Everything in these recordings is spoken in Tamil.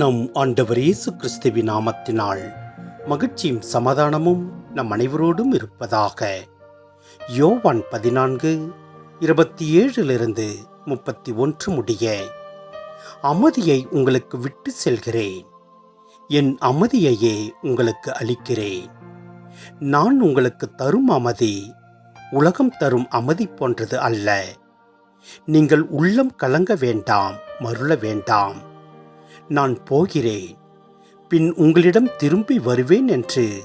நம் ஆண்டவர் இயேசு கிறிஸ்துவி நாமத்தினால் மகிழ்ச்சியும் சமாதானமும் நம் அனைவரோடும் இருப்பதாக. யோவான் பதினான்கு இருபத்தி ஏழிலிருந்து முப்பத்தி ஒன்று முடிய அமைதியை உங்களுக்கு விட்டு செல்கிறேன். என் அமைதியையே உங்களுக்கு அளிக்கிறேன். நான் உங்களுக்கு தரும் அமைதி உலகம் தரும் அமைதி போன்றது அல்ல. நீங்கள் உள்ளம் கலங்க வேண்டாம் மருள வேண்டாம். நான் போகிறேன். பின் உங்களிடம் திரும்பி வருவேன் என்று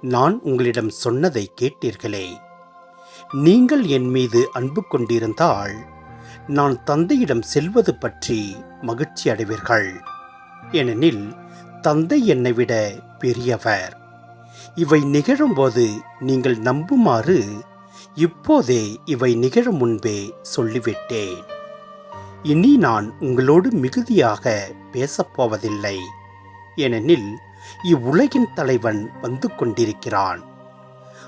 நான் உங்களிடம் சொன்னதை கேட்டீர்களே. நீங்கள் என் மீது அன்பு கொண்டிருந்தால் நான் தந்தையிடம் செல்வது பற்றி மகிழ்ச்சி அடைவீர்கள். ஏனெனில் தந்தை என்னை விட பெரியவர். இவை நிகழும்போது நீங்கள் நம்புமாறு இப்போதே இவை நிகழும் முன்பே சொல்லிவிட்டேன். இனி நான் உங்களோடு மிகுதியாக பேசப்போவதில்லை. ஏனெனில் இவ்வுலகின் தலைவன் வந்து கொண்டிருக்கிறான்.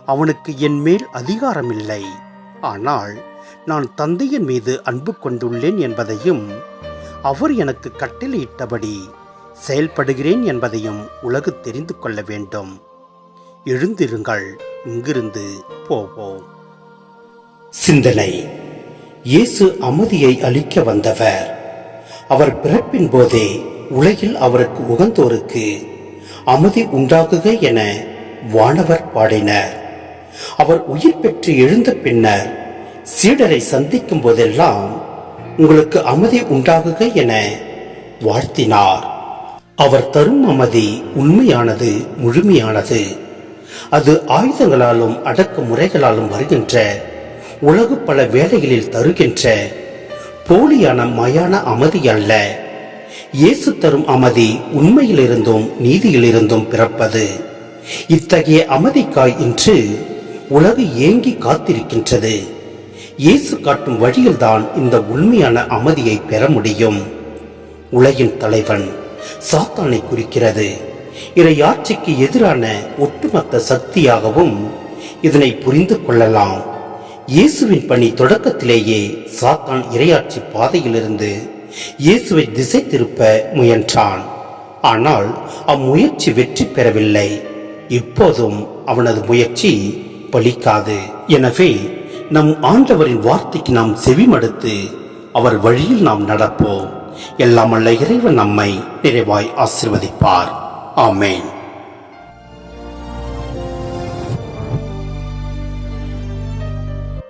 அவனுக்கு என் மேல் அதிகாரமில்லை. ஆனால் நான் தந்தையின் மீது அன்பு கொண்டுள்ளேன் என்பதையும் அவர் எனக்கு கட்டளையிட்டபடி செயல்படுகிறேன் என்பதையும் உலகு தெரிந்து கொள்ள வேண்டும். எழுந்திருங்கள் இங்கிருந்து போவோம். சிந்தனை. இயேசு அமைதியை அளிக்க வந்தவர். அவர் பிறப்பின் போதே உலகில் அவருக்கு உகந்தோருக்கு அமைதி உண்டாகுக என வானவர் பாடினர். அவர் உயிர் பெற்று எழுந்த பின்னர் சீடரை சந்திக்கும் போதெல்லாம் உங்களுக்கு அமைதி உண்டாகுக என வாழ்த்தினார். அவர் தரும் அமைதி உண்மையானது முழுமையானது. அது ஆயுதங்களாலும் அடக்கு முறைகளாலும் வருகின்ற உலகு பல வேலைகளில் தருகின்ற போலியான மயான அமைதி அல்ல. இயேசு தரும் அமைதி உண்மையிலிருந்தும் நீதியிலிருந்தும் பிறப்பது. இத்தகைய அமைதிக்காய் இன்று உலகு ஏங்கி காத்திருக்கின்றது. இயேசு காட்டும் வழியில்தான் இந்த உண்மையான அமைதியை பெற முடியும். உலகின் தலைவன் சாத்தானை குறிக்கிறது. இறையாட்சிக்கு எதிரான ஒட்டுமொத்த சக்தியாகவும் இதனை புரிந்து கொள்ளலாம். இயேசுவின் பணி தொடக்கத்திலேயே சாத்தான் இரையாட்சி பாதையிலிருந்து இயேசுவை திசை திருப்ப முயன்றான். ஆனால் அம்முயற்சி வெற்றி பெறவில்லை. இப்போதும் அவனது முயற்சி பலிக்காது. எனவே நம் ஆண்டவரின் வார்த்தைக்கு நாம் செவிமடுத்து அவர் வழியில் நாம் நடப்போம். எல்லாம் அல்ல இறைவன் நம்மை நிறைவாய் ஆசிர்வதிப்பார். ஆமேன்.